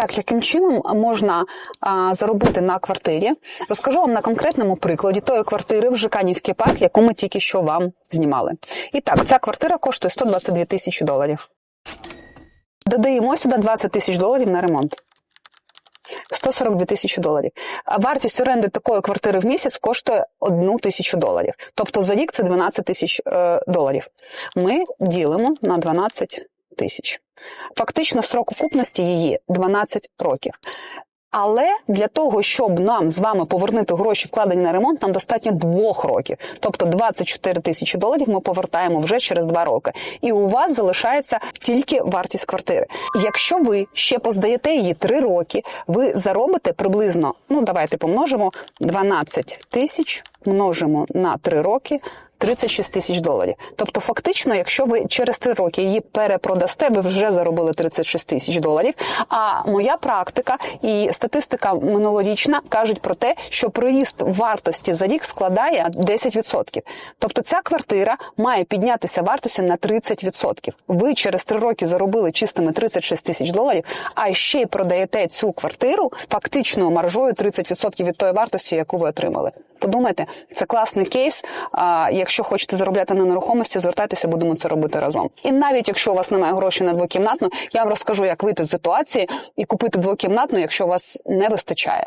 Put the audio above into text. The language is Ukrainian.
Так, яким чином можна а, заробити на квартирі? Розкажу вам на конкретному прикладі тої квартири в ЖК Нівський парк, яку ми тільки що вам знімали. І так, ця квартира коштує 122 тисячі доларів. Додаємо сюди 20 тисяч доларів на ремонт. 142 тисячі доларів. А вартість оренди такої квартири в місяць коштує 1 тисячу доларів. Тобто за рік це 12 тисяч е, доларів. Ми ділимо на 12 тисяч. Фактично строк окупності її 12 років. Але для того, щоб нам з вами повернути гроші, вкладені на ремонт, нам достатньо двох років. Тобто 24 тисячі доларів ми повертаємо вже через два роки. І у вас залишається тільки вартість квартири. Якщо ви ще поздаєте її три роки, ви заробите приблизно, ну давайте помножимо 12 тисяч, множимо на три роки. 36 тисяч доларів. Тобто, фактично, якщо ви через три роки її перепродасте, ви вже заробили 36 тисяч доларів. А моя практика і статистика минулорічна кажуть про те, що проїзд вартості за рік складає 10%. Тобто ця квартира має піднятися вартістю на 30%. Ви через три роки заробили чистими 36 тисяч доларів, а ще й продаєте цю квартиру з фактичною маржою 30% від тої вартості, яку ви отримали. Подумайте, це класний кейс. А, якщо хочете заробляти на нерухомості, звертайтеся, будемо це робити разом. І навіть якщо у вас немає грошей на двокімнатну, я вам розкажу, як вийти з ситуації і купити двокімнатну, якщо у вас не вистачає.